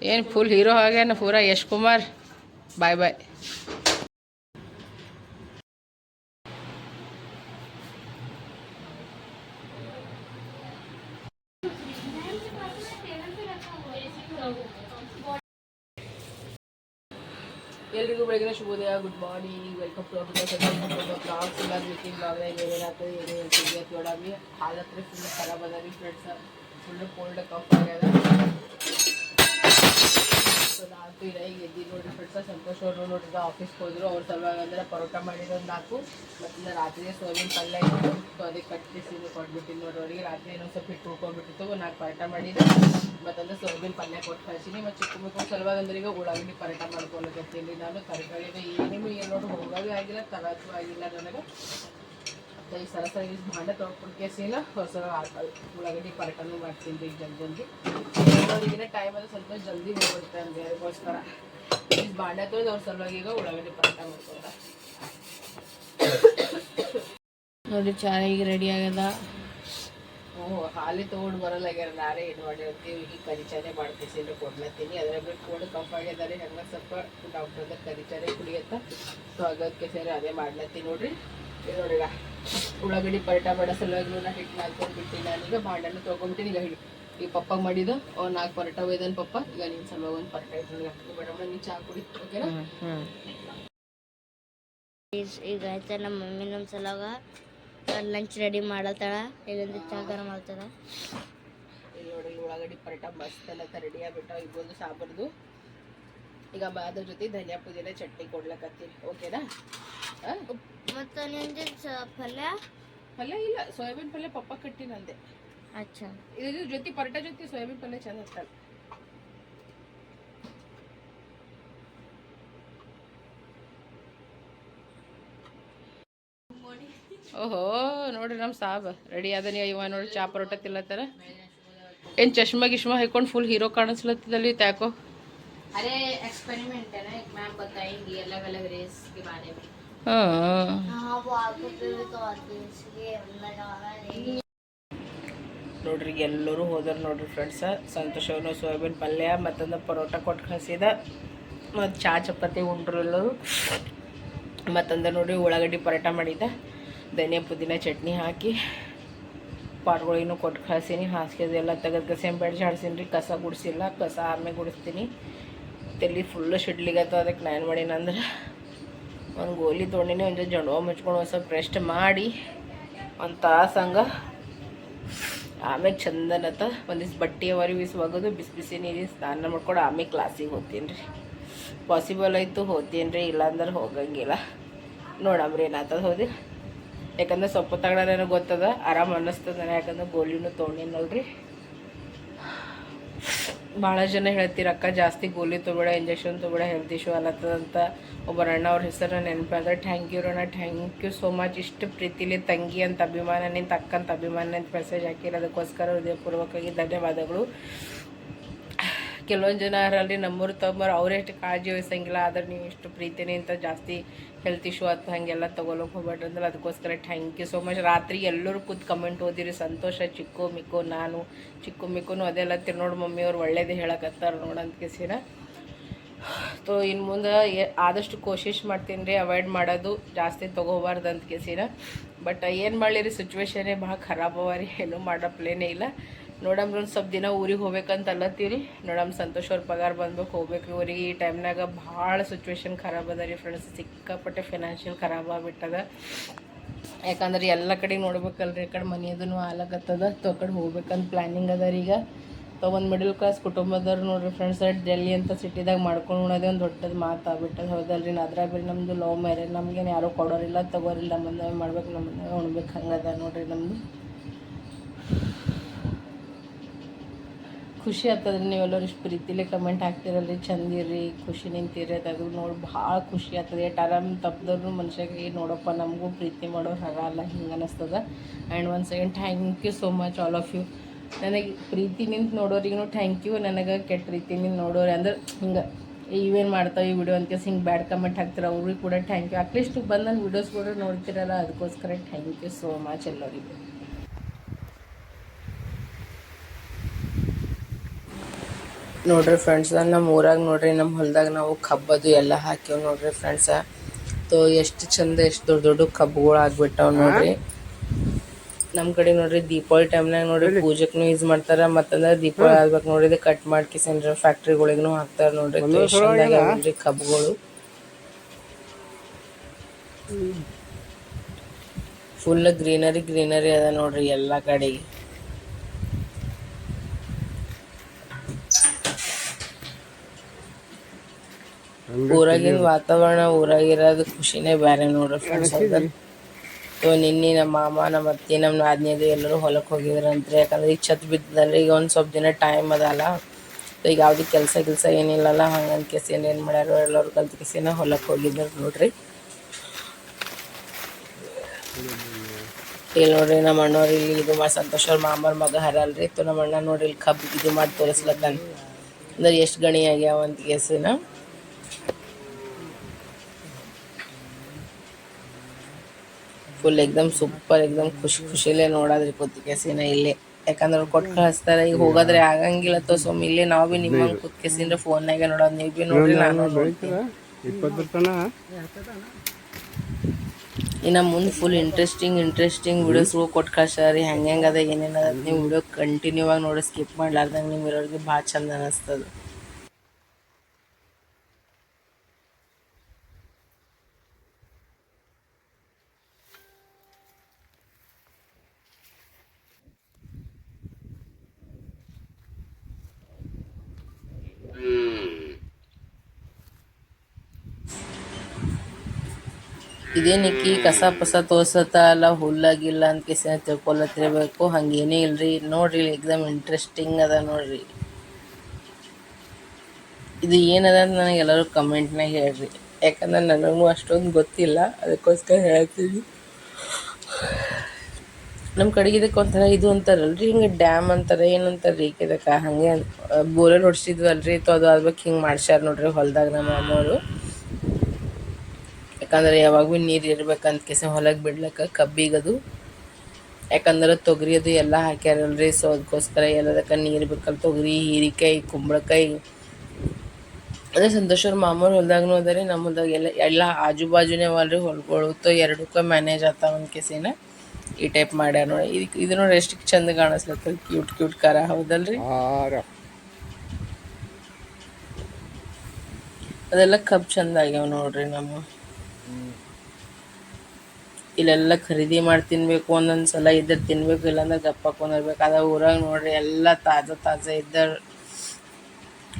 ಏನು full hero ಆಗ್ಯಾನ ಪೂರ ಯಶ್ ಕುಮಾರ್. ಬಾಯ್ ಬಾಯ್ ಎಲ್ರಿಗೂ ಬೆಳಗಿನ ಶುಭೋದಯ good morning welcome to blogs ಇಲ್ಲ ಮೀಟಿಂಗ್ ಬ್ಲಾಗ್ ಏನೇನಾಗ್ತದೆ ಏನೇ ಹೇಳ್ತೀವಿ ಅಂತ ನೋಡಾಮಿ ಹಾಲತ್ರ ಫುಲ್ ಖರಾಬ್ ಅದ ರೀ ಫ್ರೆಂಡ್ಸ್ ಫುಲ್ ಕೋಲ್ಡ್ ಕಫ್ ಆಗ್ಯದ ಸೊ ನಾಲ್ಕು ಇಲ್ಲ ಈಗ ಎದ್ದು ನೋಡಿ ಫ್ರೆಂಡ್ಸ್ ಸಂತೋಷ್ ಅವರು ನೋಡಿ ಆಫೀಸ್ಗೆ ಹೋದ್ರು, ಅವ್ರ ಸಲುವಾಗಿ ಅಂದ್ರೆ ಪರೋಟ ಮಾಡಿರೋದು ನಾಲ್ಕು ಮತ್ತು ರಾತ್ರಿ ಸೋಯಾಬೀನ್ ಪಲ್ಯ ಸೊ ಅದಕ್ಕೆ ಕಟ್ಟಿಸಿ ಕೊಟ್ಬಿಟ್ಟಿನಿ ನೋಡಿ ಅವರಿಗೆ. ರಾತ್ರಿ ಏನೋ ಸ್ವಲ್ಪ ಹಿಟ್ಟು ಉಳ್ಕೊಂಡ್ಬಿಟ್ಟಿತ್ತು ನಾಲ್ಕು ಪರೋಟ ಮಾಡಿದೆ. ಮತ್ತಂದ್ರೆ ಸೋಯಾಬೀನ್ ಪಲ್ಯ ಕೊಟ್ಟು ಕಳ್ಸೀನಿ. ಮತ್ತು ಚಿಕ್ಕ ಮಕ್ಕಳು ಸಲುವಾಗಿ ಅಂದ್ರೆ ಈಗ ಉಳ್ಳಾಗಡ್ಡಿ ಪರೋಟ ಮಾಡ್ಕೊಳಕತ್ತೀನಿ ನಾನು ತರಕಾರಿ ಏನೇನು ಏನು ನೋಡಿ ಹೋಗೋದು ಆಗಿಲ್ಲ ತರದ್ದು ಆಗಿಲ್ಲ ನನಗೆ. ಈ ಸರ ಸರ ಯೂಸ್ ಭಾಂಡೆ ತೊಳ್ಕೊಂಡು ಕೇಸಿನ ಹೊಸ ಉಳ್ಳಾಗಡ್ಡಿ ಪರಟನೂ ಮಾಡ್ತೀನಿ ರೀ ಜಲ್ದಿ ಜಲ್ದಿ. ಅವರಿಗಿನ ಟೈಮಲ್ಲಿ ಸ್ವಲ್ಪ ಜಲ್ದಿ ಹೋಗ್ಬಿಡುತ್ತೆ ಅಂದ್ರೆ ಅದಕ್ಕೋಸ್ಕರ. ಈ ಬಾಂಡೆ ತೊಳೆದು ಅವ್ರ ಸಲುವಾಗಿ ಈಗ ಉಳ್ಳಾಗಡ್ಡಿ ಪರಟ ಮಾಡ್ಕೊಂಡ ನೋಡಿ ಚೆನ್ನಾಗಿ ರೆಡಿ ಆಗ್ಯದ. ಓ ಹಾಲಿ ತೊಗೊಂಡು ಬರಲ್ಲಾಗ್ಯಾರ ನಾರೇ ಏನು ಮಾಡಿರ್ತೀವಿ ಈಗ ಕರಿಚಾನೆ ಮಾಡ್ತೀವಿ ಕೊಡ್ಲತ್ತೀನಿ ಅದ್ರ ಬಿಟ್ಟು ಕೋಲ್ಡ್ ಕಫ್ ಆಗ್ಯದಾರೆ ಹಂಗೆ ಸ್ವಲ್ಪ ಡಾಕ್ಟರ್ ಕರಿಚಾನೆ ಕುಡಿಯತ್ತ. ಸೊ ಅದಕ್ಕೆ ಸೇರಿ ಅದೇ ಮಾಡ್ಲತ್ತೀನಿ ನೋಡ್ರಿ. ನೋಡಿರ? ಉಳ್ಳಾಗಡ್ಡಿ ಪರಟ ಬಡ ಸಲುವಾಗಿ ನಾ ಹಿಟ್ಟು ನಾಲ್ಕೊಂಡ್ಬಿಟ್ಟಿ ನಾನು. ನಾನೀಗ ಬಾಂಡನ್ನು ತೊಗೊಂಬಿಟ್ಟಿನಿ ಈಗ ಹಿಡಿ ಈ ಪಪ್ಪ ಮಾಡಿದ್ದು ಅವ್ನು ನಾಲ್ಕು ಪರಟ ಒಯ್ದನ್ ಪಪ್ಪ ಈಗ ನಿನ್ನ ಸಲುವಾಗಿ ಒಂದು ಪರಟ ಇಟ್ಟು ಮೇಡಮ್ ನೀನು ಚಾ ಕುಡಿ ಓಕೆನಾ? ಈಗ ಆಯ್ತಾ ನಮ್ಮ ಮಮ್ಮಿ ನಮ್ಮ ಸಲಾಗ ಲಂಚ್ ರೆಡಿ ಮಾಡತ್ತಾಳ ಇಲ್ಲಿಂದ ಚಾ ಗರಂ ಮಾಡ್ತಾಳ. ಇಲ್ಲಿ ನೋಡಿ ಉಳ್ಳಾಗಡ್ಡಿ ಪರಟ ಮಸ್ತ್ ಎಲ್ಲ ರೆಡಿ ಆಗ್ಬಿಟ್ಟಾವ ಈಗ ಒಂದು ಸಾಂಬಾರ್ದು. ಈಗ ಅದ್ರ ಜೊತೆ ಧನಿಯಾ ಪುದೀನ ಚಟ್ನಿ ಕೊಡ್ಲಕತ್ತೀನಿ ಓಕೆನಾ? ಮತ್ತು ನಿಂದ ಪಲ್ಯ? ಪಲ್ಯ ಇಲ್ಲ ಸೋಯಾಬೀನ್ ಪಲ್ಯ ಪಪ್ಪ ಕಟ್ಟಿನಂದೆ ಅಚ್ಚಾ. ಇದ್ರ ಜೊತೆ ಪರೋಟ ಜೊತೆ ಸೋಯಾಬೀನ್ ಪಲ್ಯ ಚಂದ ಹತ್ತಲ್ಲ ಓಹೋ ನೋಡ್ರಿ ನಮ್ಮ ಸಾಬ್ ರೆಡಿ ಅದ ನೀ ಇವ ನೋಡಿ ಚಾ ಪರೋಟ ತಿಲ್ಲತ್ತಾರ ಏನು ಚಶ್ಮಾ ಗಿಶ್ಮಾ ಹಾಕೊಂಡು ಫುಲ್ ಹೀರೋ ಕಾಣಿಸ್ಲತ್ತದಲ್ಲಿ ಯಾಕೋ अरे एक्सपेरिमेंट है ना एक मैम बताएंगी अलग अलग रेस के बारे में ಹಾಂ हाँ वो आपको पे भी तो आती है इसलिए हमने कहा नहीं ನೋಡ್ರಿ ಎಲ್ಲರೂ ಹೋದ್ರು ನೋಡ್ರಿ ಫ್ರೆಂಡ್ಸ ಸಂತೋಷ ಅವ್ರನ್ನ ಸೋಯಾಬೀನ್ ಪಲ್ಯ ಮತ್ತೊಂದು ಪರೋಟ ಕೊಟ್ಟು ಕಳಿಸಿದ ಮತ್ತು ಚಾ ಚಪಾತಿ ಉಂಡ್ರು ಎಲ್ಲರೂ ಮತ್ತೊಂದು ನೋಡಿ ಉಳ್ಳಾಗಡ್ಡಿ ಪರೋಟ ಮಾಡಿದ ಧನಿಯಾ ಪುದೀನ ಚಟ್ನಿ ಹಾಕಿ ಪಾಟ್ಗಳಿಗೂ ಕೊಟ್ಟು ಕಳ್ಸೀನಿ ಹಾಸಿಗೆ ಎಲ್ಲ ತೆಗೆದು ಕಸ ಬೆಡ್ ಜಾಡ್ಸೀನಿ ರೀ ಕಸ ಗುಡಿಸಿಲ್ಲ ಕಸ ಆಮೇಲೆ ಗುಡಿಸ್ತೀನಿ ತಲೆ ಫುಲ್ಲು ಶಿಡ್ಲಿಗತ್ತ ಅದಕ್ಕೆ ನಾನು ಏನು ಅಂದ್ರೆ ಒಂದು ಗೋಲಿ ತೊಗೊಂಡಿನಿ, ಒಂದು ಜಂಡವ ಮುಚ್ಕೊಂಡು ಒಂದು ಸ್ವಲ್ಪ ರೆಸ್ಟ್ ಮಾಡಿ, ಒಂದು ತಾಸು ಹಂಗೆ ಆಮೇಲೆ ಚಂದನತ ಒಂದಿವ್ಸ ಬಟ್ಟೆ ಅವರಿ ಬಿಸಿ ಒಗದು ಬಿಸಿ ಬಿಸಿ ನೀರಿ ಸ್ನಾನ ಮಾಡ್ಕೊಂಡು ಆಮೇಲೆ ಕ್ಲಾಸಿಗೆ ಹೋಗ್ತೀನಿ ರೀ. ಪಾಸಿಬಲ್ ಆಯಿತು, ಹೋಗ್ತೀನಿ ರೀ ಇಲ್ಲಾಂದ್ರೆ ಹೋಗಂಗಿಲ್ಲ. ನೋಡಮ್ರಿ ಏನಾಗ್ತದೆ ಹೋದಿ ಯಾಕಂದ್ರೆ ಸೊಪ್ಪು ತಗೊಳ್ಳೋ ನನಗೆ ಗೊತ್ತದ, ಆರಾಮ ಅನ್ನಿಸ್ತದ ನಾನು ಯಾಕಂದ್ರೆ ಗೋಲಿನೂ ತೊಗೊಂಡಿನಲ್ರಿ. ಭಾಳ ಜನ ಹೇಳ್ತೀರ, ಅಕ್ಕ, ಜಾಸ್ತಿ ಗೋಲಿ ತೊಗೊಳ ಇಂಜೆಕ್ಷನ್ ತೊಗೊಳ ಹೆಲ್ತ್ ಇಶ್ಯೂ ಅಲ್ಲತ್ತದಂತ ಒಬ್ಬರ ಅಣ್ಣ ಅವ್ರ ಹೆಸರು ನೆನಪಾದ್ರೆ ಥ್ಯಾಂಕ್ ಯು ಅಣ್ಣ ಥ್ಯಾಂಕ್ ಯು ಸೋ ಮಚ್ ಇಷ್ಟು ಪ್ರೀತಿಲಿ ತಂಗಿ ಅಂತ ಅಭಿಮಾನ ನಿಂತ ಅಕ್ಕ ಅಂತ ಅಭಿಮಾನ ಅಂತ ಮೆಸೇಜ್ ಹಾಕಿರೋದಕ್ಕೋಸ್ಕರ ಹೃದಯಪೂರ್ವಕವಾಗಿ ಧನ್ಯವಾದಗಳು. ಕೆಲವೊಂದು ಜನ ಅರಲ್ರಿ ನಮ್ಮೂರು ತಮ್ಮರು ಅವ್ರು ಎಷ್ಟು ಕಾಳಜಿ ವಹಿಸಂಗಿಲ್ಲ, ಆದ್ರೆ ನೀವು ಇಷ್ಟು ಪ್ರೀತಿನೇ ಅಂತ ಜಾಸ್ತಿ ಹೆಲ್ತ್ ಇಶ್ಯೂ ಆಯ್ತು ಹಾಗೆಲ್ಲ ತೊಗೊಳಕ್ಕೆ ಹೋಗ್ಬೇಡ್ರಿ ಅಂದ್ರೆ ಅದಕ್ಕೋಸ್ಕರ ಥ್ಯಾಂಕ್ ಯು ಸೋ ಮಚ್ ರಾತ್ರಿ ಎಲ್ಲರೂ ಕೂತ್ ಕಮೆಂಟ್ ಓದಿರಿ, ಸಂತೋಷ, ಚಿಕ್ಕು, ಮಿಕ್ಕು, ನಾನು, ಚಿಕ್ಕು, ಮಿಕ್ಕುನು ಅದೆಲ್ಲ ತಿರು ನೋಡಿ ಮಮ್ಮಿಯವ್ರು ಒಳ್ಳೇದು ಒಳ್ಳೇದೇ ಹೇಳಕತ್ತಾರ ನೋಡಂತ ಕೇಸಿನ. ಸೊ ಇನ್ನು ಮುಂದೆ ಆದಷ್ಟು ಕೋಶಿಶ್ ಮಾಡ್ತೀನಿ ರೀ ಅವಾಯ್ಡ್ ಮಾಡೋದು ಜಾಸ್ತಿ ತೊಗೋಬಾರ್ದು ಅಂತ ಕೇಸಿನ. ಬಟ್ ಏನು ಮಾಡಲಿರಿ ಸಿಚುವೇಶನೇ ಭಾಳ ಖರಾಬ್ ಅವ ರೀ, ಏನೂ ಮಾಡೋ ಪ್ಲೇನೇ ಇಲ್ಲ. ನೋಡಮ್ರಿ ಒಂದು ಸ್ವಲ್ಪ ದಿನ ಊರಿಗೆ ಹೋಗ್ಬೇಕಂತ ಅಲ್ಲತ್ತೀರಿ ನೋಡಮ್ ಸಂತೋಷ್ ಅವ್ರ ಪಗಾರ ಬಂದ್ಬೇಕು ಹೋಗ್ಬೇಕು. ಊರಿಗೆ ಈ ಟೈಮ್ನಾಗ ಭಾಳ ಸಿಚುವೇಶನ್ ಖರಾಬ್ ಅದ ರೀ ಫ್ರೆಂಡ್ಸ್ ಸಿಕ್ಕಾಪಟ್ಟೆ ಫಿನಾನ್ಷಿಯಲ್ ಖರಾಬ್ ಆಗ್ಬಿಟ್ಟದ. ಯಾಕಂದ್ರೆ ಎಲ್ಲ ಕಡೆ ನೋಡ್ಬೇಕಲ್ರಿ, ಈ ಕಡೆ ಮನೆಯದೂ ಆಲಕತ್ತದ ತೊ ಕಡೆ ಹೋಗ್ಬೇಕಂತ ಪ್ಲ್ಯಾನಿಂಗ್ ಅದ ರೀ ಈಗ. ತೊ ಒಂದು ಮಿಡಲ್ ಕ್ಲಾಸ್ ಕುಟುಂಬದವ್ರು ನೋಡ್ರಿ ಫ್ರೆಂಡ್ಸ್ ಡೆಲ್ಲಿ ಅಂತ ಸಿಟಿದಾಗ ಮಾಡ್ಕೊಂಡು ಉಣೋದೇ ಒಂದು ದೊಡ್ಡದು ಮಾತು ಹೌದಲ್ಲ ಹೌದಲ್ರಿ ಅದ್ರಾಗ ಬಿ ನಮ್ಮದು ಲವ್ ಮ್ಯಾರೇಜ್ ನಮ್ಗೇನು ಯಾರೂ ಕೊಡೋರಿಲ್ಲ, ತಗೋರಿಲ್ಲ, ನಮ್ಮನ್ನ ಮಾಡ್ಬೇಕು, ನಮ್ಮನ್ನ ಉಣ್ಬೇಕು, ಹಂಗದ ನೋಡ್ರಿ ನಮ್ಮದು ಖುಷಿ ಆಗ್ತದ್ರಿ ನೀವೆಲ್ಲರೂ ಇಷ್ಟು ಪ್ರೀತಿಲಿ ಕಮೆಂಟ್ ಹಾಕ್ತಿರಲ್ರಿ ಚಂದಿರ್ರಿ ಖುಷಿ ನಿಂತಿರಿ ಅದು ನೋಡಿ ಭಾಳ ಖುಷಿ ಆಗ್ತದೆ. ಎಟ್ ಆರಾಮ್ ತಪ್ಪದವ್ರು ಮನುಷ್ಯಗೆ ನೋಡಪ್ಪ, ನಮಗೂ ಪ್ರೀತಿ ಮಾಡೋರು ಹಾಗಲ್ಲ ಹಿಂಗೆ ಅನ್ನಿಸ್ತದ and one second thank you so much all of you ನನಗೆ ಪ್ರೀತಿ ನಿಂತು ನೋಡೋರಿಗೂ ಥ್ಯಾಂಕ್ ಯು ನನಗೆ ಕೆಟ್ಟ ರೀತಿ ನಿಂತು ನೋಡೋರಿ ಅಂದ್ರೆ ಹಿಂಗೆ ಇವೇನು ಮಾಡ್ತಾವೆ ಈ ವಿಡಿಯೋ ಅಂತ ಹಿಂಗೆ ಬ್ಯಾಡ್ ಕಮೆಂಟ್ ಹಾಕ್ತಾರೆ, ಅವ್ರಿಗೆ ಕೂಡ ಥ್ಯಾಂಕ್ ಯು ಅಟ್ಲೀಸ್ಟ್ ಬಂದು ನನ್ನ ವಿಡಿಯೋಸ್ ಕೂಡ ನೋಡ್ತಿರಲ್ಲ ಅದಕ್ಕೋಸ್ಕರ ಥ್ಯಾಂಕ್ ಯು ಸೋ ಮಚ್ ಎಲ್ಲರಿಗೂ. ನೋಡ್ರಿ ಫ್ರೆಂಡ್ಸ್ ನಮ್ಮ ಊರಾಗ ನೋಡ್ರಿ ನಮ್ಮ ಹೊಲ್ದಾಗ ನಾವು ಕಬ್ಬದು ಎಲ್ಲ ಹಾಕಿವ್ ನೋಡ್ರಿ ಫ್ರೆಂಡ್ಸ್ ತೋ ಎಷ್ಟು ಚಂದ ಎಷ್ಟು ದೊಡ್ಡ ದೊಡ್ಡ ಕಬ್ಬುಗಳು ಆಗ್ಬಿಟ್ಟಾವ ನೋಡ್ರಿ. ನಮ್ಮ ಕಡೆ ನೋಡ್ರಿ ದೀಪಾವಳಿ ಟೈಮ್ನಾಗ ನೋಡ್ರಿ ಪೂಜೆಕ್ನು ಯೂಸ್ ಮಾಡ್ತಾರ ಮತ್ತಂದ್ರ ದೀಪಾವಳಿ ಆಗ್ಬೇಕು ನೋಡ್ರಿ ಕಟ್ ಮಾಡ್ಕಿಸಂದ್ರ ಫ್ಯಾಕ್ಟ್ರಿಗಳಿಗೂ ಹಾಕ್ತಾರ ನೋಡ್ರಿ. ನೋಡ್ರಿ ಕಬ್ಬುಗಳು. ಫುಲ್ ಗ್ರೀನರಿ ಗ್ರೀನರಿ ಅದ ನೋಡ್ರಿ ಎಲ್ಲಾ ಕಡೆಗೆ. ಊರಾಗಿನ ವಾತಾವರಣ ಊರಾಗಿರೋದು ಖುಷಿನೇ ಬೇರೆ ನೋಡ್ರಿ ಫ್ರೆಂಡ್ಸ್ ಸೊ ನಿನ್ನೆ ನಮ್ಮ ಮಾಮ ನಮ್ಮ ಅತ್ತಿ ನಮ್ಮ ನಾದ್ನಿಯದು ಎಲ್ಲರೂ ಹೊಲಕ್ಕೆ ಹೋಗಿದ್ರಂತ್ರಿ. ಯಾಕಂದ್ರೆ ಈಗ ಛತ್ ಬಿದ್ದಲ್ಲ ಈಗ ಒಂದು ಸ್ವಲ್ಪ ದಿನ ಟೈಮ್ ಅದಲ್ಲ. ಸೊ ಈಗ ಯಾವ್ದು ಕೆಲಸ ಗಿಲ್ಸ ಏನಿಲ್ಲಲ್ಲ ಹಂಗಂತ ಕೆಸಿನ ಏನು ಮಾಡ್ಯಾರ ಎಲ್ಲರೂ ಕಲ್ತು ಕೆಸಿನ ಹೊಲಕ್ಕೆ ಹೋಗಿದ್ರು ನೋಡ್ರಿ. ಇಲ್ಲಿ ನೋಡ್ರಿ ನಮ್ಮ ಅಣ್ಣವ್ರು ಇಲ್ಲಿ ಇದು ಮಾಡಿ ಸಂತೋಷ್ ಅವ್ರ ಮಾಮರ ಮಗ ಹರಲ್ರಿ. ಸೊ ನಮ್ಮ ಅಣ್ಣ ನೋಡ್ರಿ ಇಲ್ಲಿ ಕಬ್ಬು ಇದು ಮಾಡಿ ತೋರಿಸ್ಲತ್ತಾನ. ಅಂದ್ರೆ ಎಷ್ಟು ಗಣಿ ಆಗ್ಯಾವ ಅಂತ ಕೇಸಿನ ಫುಲ್ ಎಕ್ದಮ್ ಸೂಪರ್ ಎಕ್ದಮ್ ಖುಷಿ ಖುಷಿಲೇ ನೋಡೋದ್ರಿ ಕುತ್ತಿಗೆಸಿನ ಇಲ್ಲೇ. ಯಾಕಂದ್ರೆ ಕೊಟ್ಟು ಕಳಿಸ್ತಾರೆ ಈಗ ಹೋಗೋದ್ರೆ ಆಗಂಗಿಲ್ಲ ತೋ ಸುಮ್ ಇಲ್ಲೇ ನಾವು ಭೀ ನಿಮ್ಮ ಫೋನ್ ನಾಗೆ ನೋಡೋದು ನೀವು ಭೀ ನೋಡ್ರಿ ನಾನು ಇನ್ನ ಮುಂದ್ ಫುಲ್ ಇಂಟ್ರೆಸ್ಟಿಂಗ್ ಇಂಟ್ರೆಸ್ಟಿಂಗ್ ವಿಡಿಯೋಸ್ಗಳು ಕೊಟ್ಟು ಕಳ್ಸಾರಿ ಹೆಂಗೆ ಹೆಂಗೆ ಅದ ಏನೇನದ ಅದ ನೀವು ವಿಡಿಯೋ ಕಂಟಿನ್ಯೂ ಆಗಿ ನೋಡಿ ಸ್ಕಿಪ್ ಮಾಡ್ಲಾರ್ದಂಗೆ ನಿಮ್ಮ ಇರೋರಿಗೆ ಭಾಳ ಚಂದ ಅನಿಸ್ತದೆ. ಇದೇನಿಕ್ಕಿ ಕಸ ಪಸ ತೋರ್ಸತ್ತ ಅಲ್ಲ ಹುಲ್ಲಾಗಿಲ್ಲ ಅಂತ ಕಿಸಿನ ತಿಳ್ಕೊಳತ್ತಿರಬೇಕು, ಹಂಗೇನೇ ಇಲ್ರಿ. ನೋಡ್ರಿ ಎಕ್ಸಾಮ್ ಇಂಟ್ರೆಸ್ಟಿಂಗ್ ಅದ ನೋಡ್ರಿ. ಇದು ಏನದ ಅಂತ ನನಗೆ ಎಲ್ಲರೂ ಕಮೆಂಟ್ನಾಗ ಹೇಳ್ರಿ. ಯಾಕಂದ್ರೆ ನನಗೂ ಅಷ್ಟೊಂದು ಗೊತ್ತಿಲ್ಲ, ಅದಕ್ಕೋಸ್ಕರ ಹೇಳ್ತೀನಿ ನಮ್ಮ ಕಡೆಗೆ ಇದಕ್ಕೆ ಒಂಥರ ಇದು ಅಂತಾರಲ್ರಿ, ಹಿಂಗೆ ಡ್ಯಾಮ್ ಅಂತಾರೆ ಏನಂತಾರೆ ರೀ ಇದಕ್ಕೆ? ಹಾಗೆ ಬೋರಲ್ಲಿ ಹೊಡ್ಸಿದ್ವಲ್ರಿ, ತೊ ಅದು ಅದಕ್ಕೆ ಹಿಂಗೆ ಮಾಡ್ಸ್ಯಾರ ನೋಡ್ರಿ ಹೊಲ್ದಾಗ ನಮ್ಮ ಅಮ್ಮವರು. ಯಾಕಂದ್ರೆ ಯಾವಾಗ ಭೀ ನೀರು ಇರ್ಬೇಕಂತ ಕೆಸ ಹೊಲಕ್ಕೆ ಬಿಡ್ಲಕ್ಕ ಕಬ್ಬಿಗದು. ಯಾಕಂದ್ರೆ ತೊಗರಿ ಅದು ಎಲ್ಲ ಹಾಕ್ಯಾರಲ್ರಿ ಸೊ ಅದಕ್ಕೋಸ್ಕರ ಎಲ್ಲದಕ್ಕೆ ನೀರು ಬೇಕಲ್ಲ ತೊಗರಿ ಹೀರಿಕಾಯಿ ಕುಂಬಳಕಾಯಿ. ಅದೇ ಸಂತೋಷವ್ರ ಅವ್ರ ಮಾಮೂರು ಹೊಲ್ದಾಗನು ಅದ ರೀ ನಮ್ಮ ಹೊಲ್ದಾಗ ಎಲ್ಲ ಎಲ್ಲ ಆಜು ಬಾಜುನೇ ಅವಲ್ರಿ ಹೊಲ್ಗಳು ತೊ ಎರಡಕ್ಕೂ ಮ್ಯಾನೇಜ್ ಆಗ್ತಾವ ಒಂದು ಕೆಸಿನ. ಈ ಟೈಪ್ ಮಾಡ್ಯಾರ ನೋಡಿ. ಇದಕ್ಕೆ ಇದು ನೋಡಿ ಎಷ್ಟು ಚಂದ ಕಾಣಿಸ್ಲತ್ತ ಕ್ಯೂಟ್ ಕ್ಯೂಟ್ ಕಾರ. ಹೌದಲ್ರಿ? ಅದೆಲ್ಲ ಕಬ್ ಚಂದ ಆಗ್ಯಾವ ನೋಡ್ರಿ ನಮ್ಮ ಇಲ್ಲೆಲ್ಲ ಖರೀದಿ ಮಾಡಿ ತಿನ್ಬೇಕು ಒಂದೊಂದು ಸಲ ಇದ್ರೆ ತಿನ್ಬೇಕು ಇಲ್ಲಾಂದ್ರೆ ಗಪ್ಪ ಕೊಂದಿರ್ಬೇಕು. ಅದ ಊರಾಗ ನೋಡ್ರಿ ಎಲ್ಲ ತಾಜಾ ತಾಜಾ ಇದ್ದ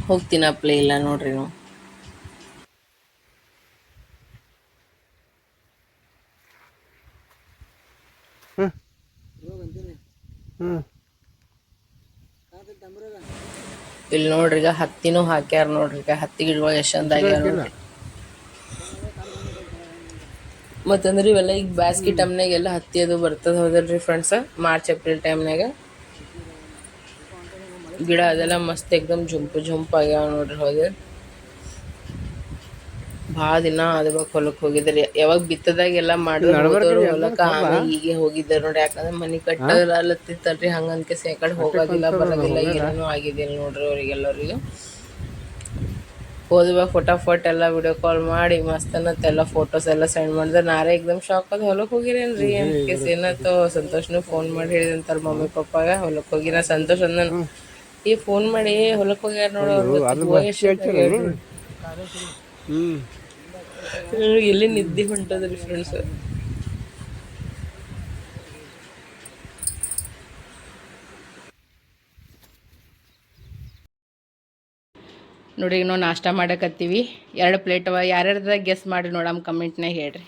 ಹೋಗಿ ತಿನ್ನಪ್ಲೆ ಇಲ್ಲ ನೋಡ್ರಿ ನಾವು. ಇಲ್ಲಿ ನೋಡ್ರಿ ಈಗ ಹತ್ತಿನೂ ಹಾಕ್ಯಾರ ನೋಡ್ರಿ ಈಗ ಹತ್ತಿ ಗಿಡಗಳು ಎಷ್ಟು ಚಂದ ಆಗ್ಯಾವ ನೋಡ್ರಿ. ಮತ್ತಂದ್ರೆ ಇವೆಲ್ಲ ಈಗ ಬ್ಯಾಸ್ಗಿ ಟೈಮ್ನಾಗ ಎಲ್ಲ ಹತ್ತಿ ಅದು ಬರ್ತದ ಹೌದಲ್ರಿ ಫ್ರೆಂಡ್ಸ್ ಮಾರ್ಚ್ ಏಪ್ರಿಲ್ ಟೈಮ್ನಾಗ ಗಿಡ ಅದೆಲ್ಲ ಮಸ್ತ್ ಎಕ್ದಮ್ ಜುಂಪು ಜುಂಪು ಆಗ್ಯಾವ ನೋಡ್ರಿ ಹೌದು. ಭಾಳ ದಿನ ಅದ್ರ ಹೊಲಕ್ಕೆ ಹೋಗಿದ್ರಿ. ಯಾವಾಗ ಬಿತ್ತದಾಗ ಎಲ್ಲ ಮಾಡಿದ್ರು ಹೊಲಕ್ಕೆ ಹೀಗೆ ಹೋಗಿದ್ದಾರೆ ನೋಡಿ ಯಾಕಂದ್ರೆ ಮನೆ ಕಟ್ಟಲತ್ತಿತ್ತಲ್ರಿ ಹಂಗಂತ ಸೇಕಡೆ ಕಡೆ ಹೋಗೋದಿಲ್ಲ ಬರೋದಿಲ್ಲ ಏನೂ ಆಗಿದಿಲ್ಲ ನೋಡ್ರಿ ಅವ್ರಿಗೆಲ್ಲರಿಗೂ. ಹೋದ್ವಾಗ ಫಟಾಫಟ್ ಎಲ್ಲ ವಿಡಿಯೋ ಕಾಲ್ ಮಾಡಿ ಮಸ್ತ್ ಅನ್ನತ್ತೆಲ್ಲ ಫೋಟೋಸ್ ಎಲ್ಲ ಸೆಂಡ್ ಮಾಡಿದ್ರೆ ನಾರೇ ಎಕ್ದಮ್ ಶಾಕ್ ಅದು ಹೊಲಕ್ಕೆ ಹೋಗಿರೇನ್ರಿ? ಕೇಸ್ ಏನತ್ತೋ ಸಂತೋಷ್ನು ಫೋನ್ ಮಾಡಿ ಹೇಳಿದಂತಾರ ಮಮ್ಮಿ ಪಪ್ಪಾಗ ಹೊಲಕ್ಕೆ ಹೋಗಿನ ಸಂತೋಷ್ ಅಂದನು. ಈ ಫೋನ್ ಮಾಡಿ ಹೊಲಕ್ಕೆ ಹೋಗ್ಯಾರ ನೋಡು ಅವ್ರು ಹ್ಞೂ ನನಗೆ ಎಲ್ಲಿ ನಿದ್ದೆ ಹೊಂಟದ್ರಿ ಫ್ರೆಂಡ್ಸ್ ನೋಡಿ ಈಗ ನಾವು ನಾಷ್ಟ ಮಾಡಕತ್ತೀವಿ. ಎರಡು ಪ್ಲೇಟ್ ಅವ ಯಾರ್ಯಾರ್ದ ಗೆಸ್ ಮಾಡಿ ನೋಡಮ್ ಕಮೆಂಟ್ನಾಗ ಹೇಳ್ರಿ.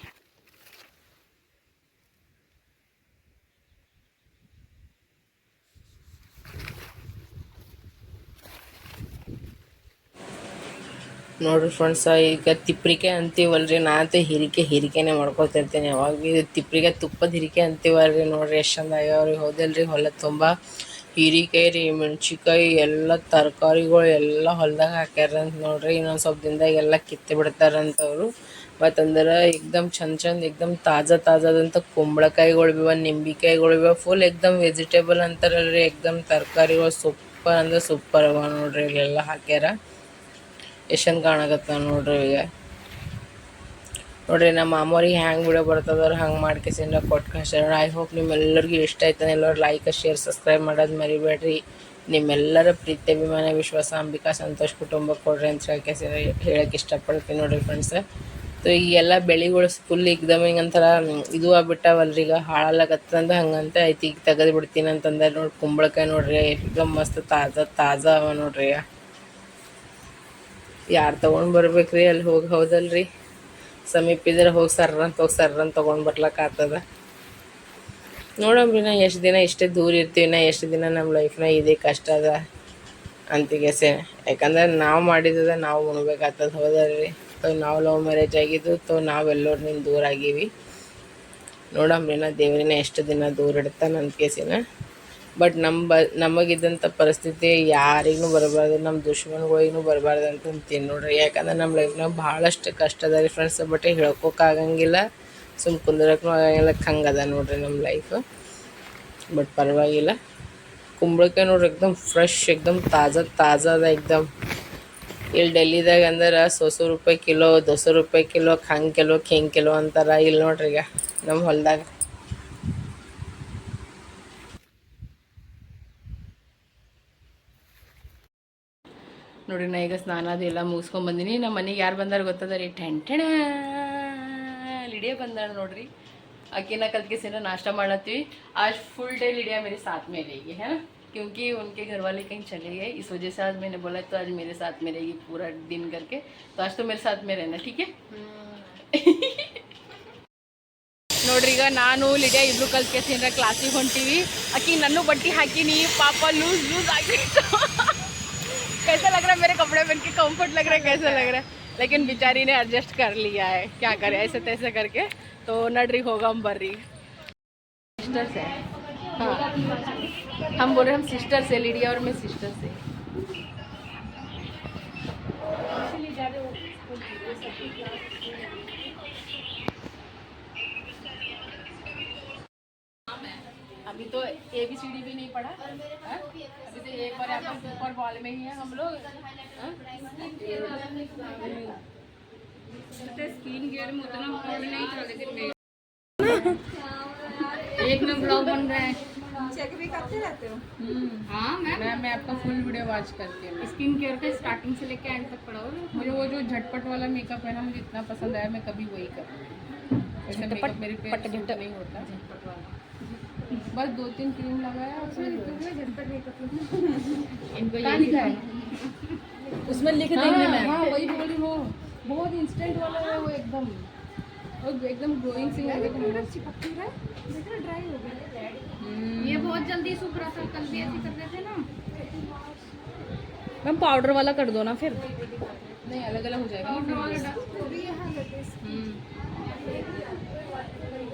ನೋಡ್ರಿ ಫ್ರೆಂಡ್ಸ ಈಗ ತಿಪ್ರಿಕೆ ಅಂತೀವಲ್ರಿ, ನಾ ಅಂತ ಹಿರಿಕೆ ಹಿರಿಕೆನೆ ಮಾಡ್ಕೊತಿರ್ತೀನಿ ಯಾವಾಗ ತಿಪ್ರಿಗೆ ತುಪ್ಪದ ಹಿರಿಕೆ ಅಂತೀವಲ್ರಿ ನೋಡ್ರಿ, ಎಷ್ಟು ಚಂದ ಹೌದಲ್ರಿ, ಹೊಲ ತುಂಬ ಹೀರಿಕಾಯಿ ರೀ ಮೆಣ್ಸಿಕಾಯಿ ಎಲ್ಲ ತರಕಾರಿಗಳು ಎಲ್ಲ ಹೊಲ್ದಾಗ ಹಾಕ್ಯಾರಂತ ನೋಡ್ರಿ. ಇನ್ನೊಂದು ಸ್ವಲ್ಪ ದಿನದಾಗ ಎಲ್ಲ ಕಿತ್ತು ಬಿಡ್ತಾರಂತವರು. ಮತ್ತಂದ್ರೆ ಏಕ್ದಮ್ ಚಂದ ಚಂದ ಏಕ್ದಮ್ ತಾಜಾ ತಾಜಾದಂಥ ಕುಂಬಳಕಾಯಿಗಳು ಬಿ ನಿಂಬಿಕಾಯಿಗಳು ಬಿ ಫುಲ್ ಏಕ್ದಮ್ ವೆಜಿಟೇಬಲ್ ಅಂತಾರಲ್ರಿ. ಏಕ್ದಮ್ ತರಕಾರಿಗಳು ಸೂಪರ್ ಅಂದ್ರೆ ಸೂಪರ್ ಅವ ನೋಡ್ರಿ. ಇಲ್ಲೆಲ್ಲ ಹಾಕ್ಯಾರ. ಎಷ್ಟು ಕಾಣಕತ್ತಾವ ನೋಡ್ರಿ ಈಗ. ನೋಡ್ರಿ, ನಮ್ಮ ಅಮ್ಮವ್ರಿಗೆ ಹ್ಯಾಂಗೆ ವಿಡಿಯೋ ಬರ್ತದವ್ರು ಹಂಗೆ ಮಾಡ್ಕೇಸಿಂದ ಕೊಟ್ಟು ಕಳ್ಸ್ಯಾರ ಐ ಹೋಪ್ ನಿಮ್ಮೆಲ್ಲರಿಗೂ ಇಷ್ಟ ಆಯ್ತಾನೆ ಎಲ್ಲರೂ ಲೈಕ್ ಶೇರ್ ಸಬ್ಸ್ಕ್ರೈಬ್ ಮಾಡೋದು ಮರಿಬೇಡ್ರಿ. ನಿಮ್ಮೆಲ್ಲರ ಪ್ರೀತಿ, ಅಭಿಮಾನ, ವಿಶ್ವಾಸ, ಅಂಬಿಕಾ, ಸಂತೋಷ್ ಕುಟುಂಬ ಕೊಡ್ರಿ ಅಂತ ಹೇಳಕ್ಕೆ ಹೇಳಕ್ಕೆ ಇಷ್ಟಪಡ್ತೀನಿ ನೋಡ್ರಿ ಫ್ರೆಂಡ್ಸ್ ಈ ಎಲ್ಲ ಬೆಳೆಗಳು ಫುಲ್ ಇಕ್ದಮ್ ಹಿಂಗೆ ಒಂಥರ ಇದು ಆಗ್ಬಿಟ್ಟಾವಲ್ರಿ ಈಗ. ಹಾಳಾಗತ್ತಂದ ಹಂಗಂತ ಐತಿ ಈಗ ತೆಗೆದು ಬಿಡ್ತೀನಿ ಅಂತಂದ್ರೆ ನೋಡಿ, ಕುಂಬಳಕಾಯಿ ನೋಡ್ರಿ ಎಕ್ದಮ್ ಮಸ್ತ್ ತಾಜಾ ತಾಜಾ ಅವ ನೋಡ್ರಿ. ಯಾರು ತೊಗೊಂಡು ಬರ್ಬೇಕ್ರಿ? ಅಲ್ಲಿ ಹೋಗಿ ಹೌದಲ್ರಿ? ಸಮೀಪ ಇದ್ರೆ ಹೋಗಿ ಸರ್ ಅಂತ ಹೋಗಿ ಸರ್ ಅಂತ ತೊಗೊಂಡು ಬರ್ಲಕ್ಕ ಆಗ್ತದ. ನೋಡಮ್ರಿ ನಾ ಎಷ್ಟು ದಿನ ಇಷ್ಟೇ ದೂರ ಇರ್ತೀವಿ, ನಾ ಎಷ್ಟು ದಿನ ನಮ್ಮ ಲೈಫ್ನ ಇದೇ ಕಷ್ಟ ಅದ ಅಂತಿಗೆಸೆ ಯಾಕಂದ್ರೆ ನಾವು ಮಾಡಿದ್ದದ ನಾವು ಉಣ್ಬೇಕಾಗ್ತದ, ಹೋದ್ರಿ? ತೊ ನಾವು ಲವ್ ಮ್ಯಾರೇಜ್ ಆಗಿದ್ದು, ತೋ ನಿಮ್ಮ ದೂರ ಆಗೀವಿ. ನೋಡಂಬ್ರಿ ನಾ ದೇವ್ರಿನ ಎಷ್ಟು ದಿನ ದೂರ ಇಡ್ತಾನೆ ಅಂತ ಕೇಸಿನ ಬಟ್ ನಮ್ಮ ಬ, ನಮಗಿದ್ದಂಥ ಪರಿಸ್ಥಿತಿ ಯಾರಿಗೂ ಬರಬಾರ್ದು, ನಮ್ಮ ದುಶ್ಮನ್ಗಳಿಗೂ ಬರಬಾರ್ದು ಅಂತ ಅಂತೀನಿ ನೋಡ್ರಿ. ಯಾಕಂದ್ರೆ ನಮ್ಮ ಲೈಫ್ನಾಗ ಭಾಳಷ್ಟು ಕಷ್ಟ ಅದ ರೀ ಫ್ರೆಂಡ್ಸ್ ಬಟ್ ಹೇಳ್ಕೊಕ್ಕಾಗಂಗಿಲ್ಲ ಸುಮ್ ಕುಂದ್ರಕ್ಕೂ ಆಗಂಗಿಲ್ಲ ಹಂಗೆ ಅದ ನೋಡ್ರಿ ನಮ್ಮ ಲೈಫ್ ಬಟ್ ಪರವಾಗಿಲ್ಲ. ಕುಂಬಳಕಾಯಿ ನೋಡ್ರಿ ಎಕ್ದಮ್ ಫ್ರೆಶ್ ಎಕ್ದಮ್ ತಾಜಾ ತಾಜಾ ಅದ ಎಕ್ದಮ್. ಇಲ್ಲಿ ಡೆಲ್ಲಿದಾಗ ಅಂದ್ರೆ ಸೊಸು ರೂಪಾಯಿ ಕಿಲೋ ದೋಸೆ ರೂಪಾಯಿ ಕಿಲೋ ಹಂಗೆ ಕಿಲೋ ಕೆಂಗೆ ಕಿಲೋ ಅಂತಾರೆ. ಇಲ್ಲಿ ನೋಡ್ರಿ ಈಗ, ನಮ್ಮ ಹೊಲ್ದಾಗ. ನೋಡಿ ನಾ ಈಗ ಸ್ನಾನ ಅದೆಲ್ಲ ಮುಗಿಸ್ಕೊಂಡ್ ಬಂದಿನಿ ನಮ್ಮ ಮನೆಗೆ ಯಾರು ಬಂದಾರ ಗೊತ್ತದ ರೀ ಟೆಂಟಣ ಲಿಡಿಯಾ ಬಂದಾಳ ನೋಡ್ರಿ आके कल से ना नाश्ता ಮಾಡತ್ತೀವಿ आज फुल डे लिडिया मेरे साथ में रहेगी है ना क्योंकि उनके घर वाले कहीं चले गए इस वजह से आज मैंने बोला तो आज मेरे साथ में रहेगी पूरा दिन करके तो आज तो मेरे साथ में रहना ठीक है ನೋಡ್ರಿ ಈಗ ನಾನು ಲಿಡಿಯಾ ಇಬ್ರು ಕಲ್ತ್ಕೇಸಿಂದ ಕ್ಲಾಸಿಗೆ ಹೊಂಟೀವಿ ಆಕಿ ನನ್ನ ಬಟ್ಟಿ ಹಾಕಿನಿ ಪಾಪ ಲೂಸ್ ಲೂಸ್ ಆಗಿತ್ತು कैसा लग रहा है? मेरे कपड़े पहन के कंफर्ट लग रहा है? कैसा लग रहा है? लेकिन बेचारी ने एडजस्ट कर लिया है। क्या करे? ऐसे तैसे करके तो नडरी होगा, हम बर्री सिस्टर्स है। हाँ। हम बोल रहे हम सिस्टर्स है लिडिया और मैं सिस्टर्स है। ए बी सी डी भी नहीं पढ़ा। हाँ? अभी तो एक बार आप ऊपर बॉल में ही है हम लोग। हाँ? स्क्रीन गेयर में उतना पढ़ नहीं था लेकिन एक में ब्लॉग बन रहा है। हाँ? मैं मैं आपका फुल वीडियो वॉच करती हूँ। स्किन केयर का स्टार्टिंग से लेके एंड तक पढ़ा हो मुझे वो जो झटपट वाला मेकअप है ना मुझे इतना पसंद आया मैं कभी वही करूँ वैसे मेकअप मेरे पे नहीं होता। बस दो तीन क्रीम लगाया उसमें उसमें लिख देंगे हाँ, मैं हाँ वही बोली वो बहुत इंस्टेंट वाला है वो एकदम। और एकदम ग्रोइंग सी है प्रोडक्ट चिपक रहा है देखो ड्राई हो गया। हम्म। ये बहुत जल्दी सूख रहा था कल भी ऐसे कर रहे थे ना। मैम पाउडर वाला कर दो ना फिर। नहीं अलग अलग हो जाएगा पाउडर वाला वो भी यहाँ लगे हम्म।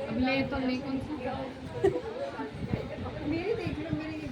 अब ले तो ले कौन सा?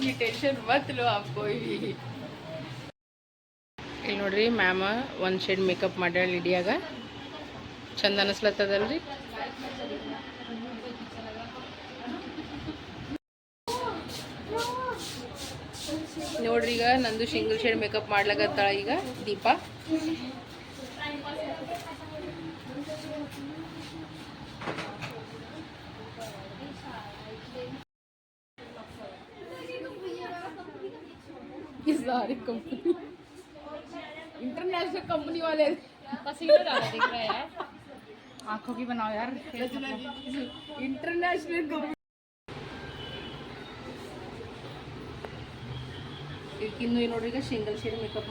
ಇದ್ದೀನಿ ಟೆನ್ಷನ್ ಮತ್ ಲೋ ಇಲ್ಲಿ ನೋಡ್ರಿ ಮ್ಯಾಮ ಒಂದು ಶೇಡ್ ಮೇಕಪ್ ಮಾಡ್ಯಾಳ ಇಡಿಯಾಗ ಚಂದ ಅನಿಸ್ಲತ್ತದಲ್ರಿ? ನೋಡ್ರಿ ಈಗ ನಂದು ಸಿಂಗಲ್ ಶೇಡ್ ಮೇಕಪ್ ಮಾಡ್ಲಾಗತ್ತಾಳ ಈಗ ದೀಪಾ. सारी कंपनी इंटरनेशनल कंपनी वाले। पसीना ज़्यादा दिख रहा है आँखों की बनाओ यार इंटरनेशनल कंपनी ಇನ್ನು ನೋಡ್ರಿ ಈಗ ಸಿಂಗಲ್ ಶೇಡ್ ಮೇಕಪ್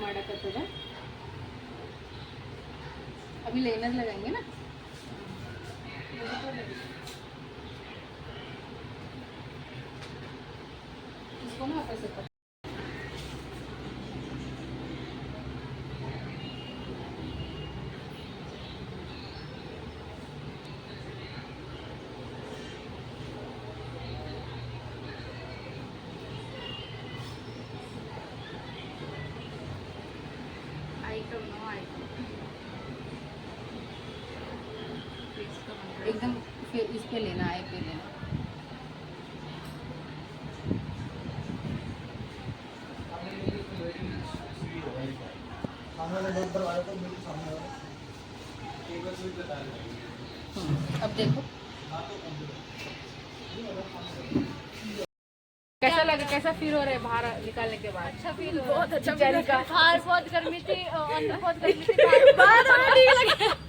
इसको ना कर। ऊपर लेना है पे लेना अब देखो। कैसा लगा कैसा फील हो रहा है बाहर निकालने के बाद? अच्छा फील बहुत अच्छा बाहर बहुत गर्मी थी अंदर बहुत गर्मी थी बाहर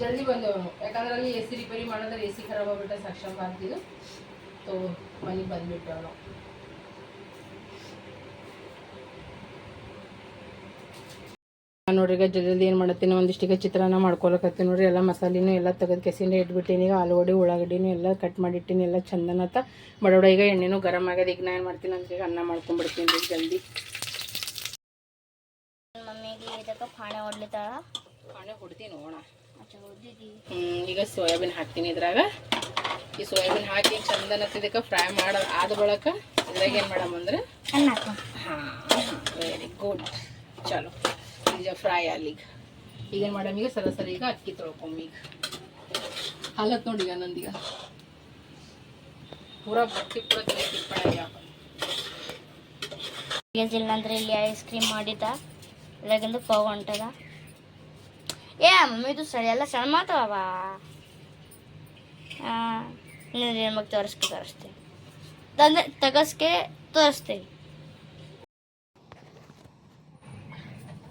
ಜಲ್ದಿ ಬಂದೆವು ಯಾಕಂದ್ರೆ ಅಲ್ಲಿ ಎ ಸಿ ರಿಪೇರಿ ಮಾಡಿದ್ರೆ ಎ ಸಿ ಖರಾಬ್ ಆಗ್ಬಿಟ್ಟೆ ಸಕ್ಷಮ್ ಆಗ್ತಿದ್ದು ಸೊ ಮನೆಗೆ ಬಂದ್ಬಿಟ್ಟವನು ನೋಡ್ರಿ ಈಗ ಜಲ್ದಿ ಏನು ಮಾಡತ್ತೀನಿ? ಒಂದಿಷ್ಟಿಗೆ ಚಿತ್ರಾನ್ನ ಮಾಡ್ಕೊಳಕತ್ತೀನಿ ನೋಡ್ರಿ. ಎಲ್ಲ ಮಸಾಲಿನೂ ಎಲ್ಲ ತೆಗೆದು ಕೆಸಿಂದ ಇಟ್ಬಿಟ್ಟೀನಿ. ಈಗ ಆಲೂಗಡ್ಡೆ ಉಳ್ಳಾಗಡ್ಡಿನೂ ಎಲ್ಲ ಕಟ್ ಮಾಡಿಟ್ಟಿನಿ. ಎಲ್ಲ ಚಂದನತ್ತ ಬಡೋಡ ಈಗ ಎಣ್ಣೆನೂ ಗರಮ್ ಆಗ್ಯದ. ಈಗ ನಾ ಏನು ಮಾಡ್ತೀನಿ? ಅಂದ್ರೆ ಈಗ ಅನ್ನ ಮಾಡ್ಕೊಂಡ್ಬಿಡ್ತೀನಿ ರೀ ಜಲ್ದಿ. ಮಮ್ಮಿಗೆ ಇದಕ್ಕೆ ಪಾಣೆ ಹೊಡ್ಲಿತ್ತಾಳ. ಫಾಣೆ ಹೊಡ್ತೀನಿ ನೋಡೋಣ ಈಗ ಸೋಯಾಬೀನ್ ಹಾಕ್ತೀನಿ ಇದ್ರಾಗ. ಈ ಸೋಯಾಬೀನ್ ಹಾಕಿ ಚಂದ ಇದಕ್ಕೆ ಫ್ರೈ ಮಾಡ ಆದ ಬಳಕ ಇದ್ರಾಗ ಏನು ಮಾಡಮ್ ಅಂದ್ರೆ ಹಾಂ ವೆರಿ ಗುಡ್ ಚಲೋ. ಈಗ ಫ್ರೈ ಅಲ್ಲಿಗ ಈಗೇನು ಮಾಡಮ್ ಈಗ? ಸರ ಸರಿ ಈಗ ಅಕ್ಕಿ ತೊಳ್ಕೊಂಬ ಈಗ. ಹಾಲತ್ ನೋಡಿ ಈಗ ನಂದೀಗ ಪೂರಾ ಬಟ್ಟಿ ಪೂರ ತಿಪ್ಪಣ ಇಲ್ಲ ಅಂದ್ರೆ ಇಲ್ಲಿ ಐಸ್ ಕ್ರೀಮ್ ಮಾಡಿದ್ದ ಇಲ್ಲಾಗಿಂದು ಪಾವ್ ಹೊಂಟದ. ಏ ಮಮ್ಮಿ ಇದು ಸರಿ ಎಲ್ಲ ಸಣ್ಣ ಮಾತವ ಹಾಂ ನೀನು ನಮಗೆ ತೋರಿಸ್ಕೆ ತೋರಿಸ್ತೀನಿ ತಂದೆ ತಗಸ್ಕೆ ತೋರಿಸ್ತೀವಿ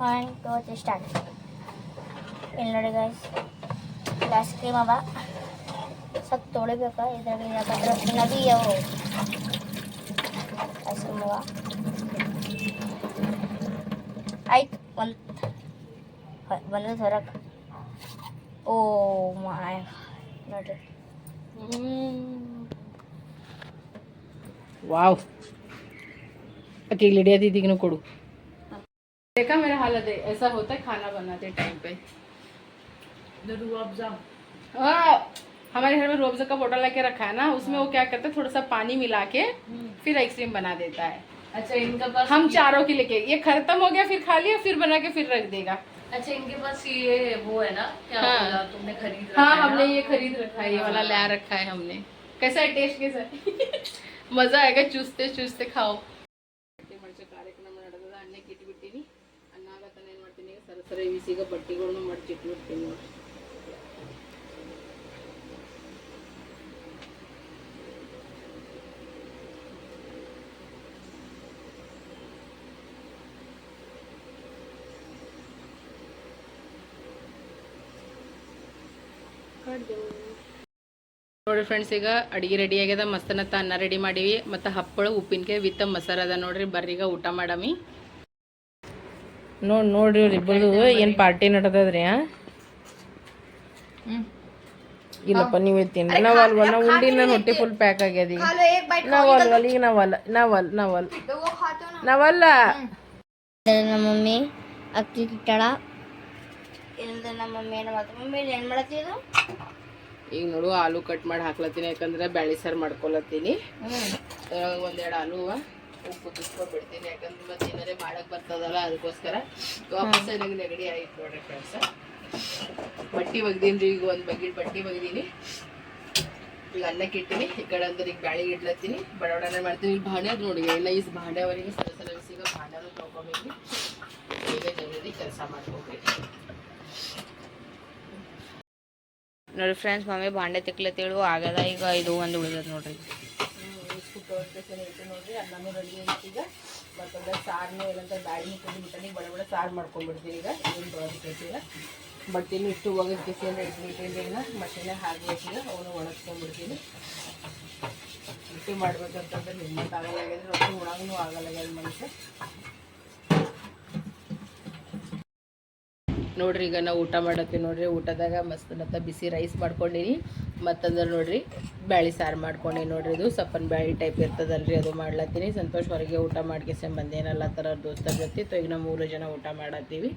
ಒನ್ ಟೂ ತ್ರೀ ಸ್ಟಾರ್ಟ್ ಇಲ್ಲಿ ನೋಡಿ ಗೈಸ್ ಐಸ್ ಕ್ರೀಮ್ ಅವ ಸ್ವಲ್ಪ ತೊಳಿಬೇಕ ಇದ್ರಾಗ ಯಾಕಂದ್ರೆ ನದಿ ಅವು ಐಸ್ ಕ್ರೀಮ್ ಅವ ಆಯ್ತು ಒಂದು हाँ, Balloon sarap. Oh my Not hmm. Wow अकेले डिया दीदी को कोड़ू। देखा मेरा हालत है ऐसा होता है खाना बनाते टाइम पे। रूअफ़ा हमारे घर में रूअफ़ा का बोटल लेके रखा है ना उसमें वो क्या करता है थोड़ा सा पानी मिला के फिर आइसक्रीम बना देता है। अच्छा इनका हम चारों के लेके ये खत्म हो गया फिर खा लिया फिर बना के फिर रख देगा। अच्छा इनके पास ये वो है ना क्या हाँ। बोला तुमने खरीद रखा हाँ है ना? हमने ये खरीद रखा है ये वाला ला रखा है हमने कैसा है टेस्ट कैसा है मजा आएगा चूसते चूसते खाओ ಬಟ್ಟೆ ಮಡಚೋ ಕಾರ್ಯಕ್ರಮ ನಡೆದದ ಅನ್ನಕ್ಕೆ ಇಟ್ಬಿಟ್ಟಿನಿ ಅನ್ನ ಆಗತ್ತಾನೆ ಏನು ಮಾಡ್ತೀನಿ ಈಗ ಸರ ಸರ ಇವಿಸಿ ಈಗ ಬಟ್ಟೆಗಳ್ನು ಮಡಚಿಟ್ಬಿಡ್ತೀನಿ ನೋಡಿ ನೋಡಿ ಫ್ರೆಂಡ್ಸ್ ಈಗ ಅಡಿಗೆ ರೆಡಿ ಆಗ್ಯದ ಮಸ್ತನತ್ತ ಅನ್ನ ರೆಡಿ ಮಾಡೀವಿ. ಮತ್ತು ಹಪ್ಪಳ ಉಪ್ಪಿನಕಾಯಿ ವಿತ್ ಮಸಾಲ ಅದ ನೋಡ್ರಿ. ಬರ್ರೀಗ ಈಗ ಊಟ ಮಾಡಮಿ. ನೋಡಿ ನೋಡ್ರಿ ಇಬ್ಬರದು ಏನು ಪಾರ್ಟಿ ನಡೆದದ್ರಿ ಇಲ್ಲಪ್ಪ ನೀವು ತಿನ್ರಿ. ನಾವ್ ಅಲ್ವ? ನಾವು ಉಂಡಿ ನನ್ನ ಹೊಟ್ಟೆ ಫುಲ್ ಪ್ಯಾಕ್ ಆಗ್ಯದ ಈಗ. ನಾವ್ ಅಲ್ವಲ್ಲ ಈಗ ನಾವಲ್ಲ ನಾವಲ್ಲ ನಾವಲ್ಲ ನಾವಲ್ಲ ನಮ್ಮ ಮಮ್ಮಿ ಅಕ್ಕಿ ಕಿಟ್ಟಾಳ ಇಲ್ಲದ ನಮ್ಮ ಮಮ್ಮಿ ಏನು ಮಾಡ್ತಾರೆ ಮಮ್ಮಿ ಏನು ಮಾಡತ್ತಿದ್ದು ಈಗ ನೋಡು ಆಲೂ ಕಟ್ ಮಾಡಿ ಹಾಕ್ಲತ್ತೀನಿ ಯಾಕಂದ್ರೆ ಬ್ಯಾಳಿ ಸಾರು ಮಾಡ್ಕೊಳತ್ತೀನಿ ಒಂದೆರಡು ಆಲೂ ಉಪ್ಪು ಬಿಡ್ತೀನಿ ಯಾಕಂದ್ರೆ ಮತ್ತೆ ಏನಾರೇ ಮಾಡಕ್ ಬರ್ತದಲ್ಲ ಅದಕ್ಕೋಸ್ಕರ. ವಾಪಸ್ ನನಗೆ ನೆಗಡಿ ಆಯ್ತು ನೋಡ್ರಿ ಫ್ರೆಂಡ್ಸ್ ಬಟ್ಟಿ ಒಗ್ದೀನಿ ರೀ ಈಗ ಒಂದು ಬಕೆಟ್ ಬಟ್ಟಿ ಒಗ್ದೀನಿ. ಈಗ ಅನ್ನಕ್ಕೆ ಇಟ್ಟಿನಿ ಈ ಕಡೆ ಅಂದ್ರೆ ಈಗ ಬ್ಯಾಳಿಗೆ ಇಡ್ಲತ್ತೀನಿ. ಬಡವಡನೆ ಮಾಡ್ತೀನಿ ಈಗ ಭಾಂಡೆ ಅದ್ ನೋಡಿ ಎಲ್ಲ ಈ ಭಾಂಡೆವರೆಗೆ ಸಲ ಸಲ ಈಗ ಭಾಂಡನು ತೊಗೊಬೇಕು ಈಗ ಜನರಿಗೆ ಕೆಲಸ ಮಾಡ್ಕೋಬೇಕು. ನೋಡಿ ಫ್ರೆಂಡ್ಸ್ ಮಮ್ಮಿ ಬಾಂಡೆ ತಿಕ್ಲತ್ತೇಳು ಆಗದ ಈಗ ಇದು ಒಂದು ಉಳಿದದ ನೋಡ್ರಿ ರೆಡಿ ಐತಿ ಈಗ ಮತ್ತೊಂದು ಸಾರನ್ನು ಏನಂತ ಬ್ಯಾಳಿ ಹಾಕೊಂಡು ಬಿಟ್ಟನಿ ಬಡ ಬಡ ಸಾರು ಮಾಡ್ಕೊಂಡ್ಬಿಡ್ತೀನಿ ಈಗ ಏನು ತೊಗೊಳ್ತೈತಿ ಈಗ ಬಟ್ಟೆನೂ ಇಟ್ಟು ಒಗದು ಬಿಸಿ ಅಂದ್ರೆ ಇಟ್ಬಿಟ್ಟಿನಿ ಈಗ ಮಷೀನಾಗ ಹಾಕಿ ಈಗ ಅವನು ಒಣಗಿಸ್ಕೊಂಡ್ಬಿಡ್ತೀನಿ ರೊಟ್ಟಿ ಮಾಡ್ಬೇಕಂತಂದ್ರೆ ಹಿಮ್ಮತ್ತು ಆಗಲ್ಲ ಆಗ್ಯದ ರೊಟ್ಟಿ ಉಣಂಗೂ ಆಗಲ್ಲ ಮನುಷ್ಯ ನೋಡ್ರಿ, ಈಗ ನಾವು ಊಟ ಮಾಡತ್ತೀವಿ ನೋಡ್ರಿ, ಊಟದಾಗ ಮಸ್ತ್ ಮತ್ತ ಬಿಸಿ ರೈಸ್ ಮಾಡ್ಕೊಂಡೀನಿ. ಮತ್ತಂದ್ರೆ ನೋಡ್ರಿ, ಬ್ಯಾಳಿ ಸಾರು ಮಾಡ್ಕೊಂಡೀನಿ ನೋಡ್ರಿ. ಇದು ಸಪ್ಪನ್ ಬ್ಯಾಳಿ ಟೈಪ್ ಇರ್ತದಲ್ರಿ, ಅದು ಮಾಡ್ಲತ್ತೀನಿ. ಸಂತೋಷ್ ಹೊರಗೆ ಊಟ ಮಾಡ್ಕೆಸೆ ಬಂದೇನಲ್ಲ ಥರ ದೋಸ್ತರ ಜೊತೆ. ತೊ, ಈಗ ನಾವು ಮೂರು ಜನ ಊಟ ಮಾಡತ್ತೀವಿ.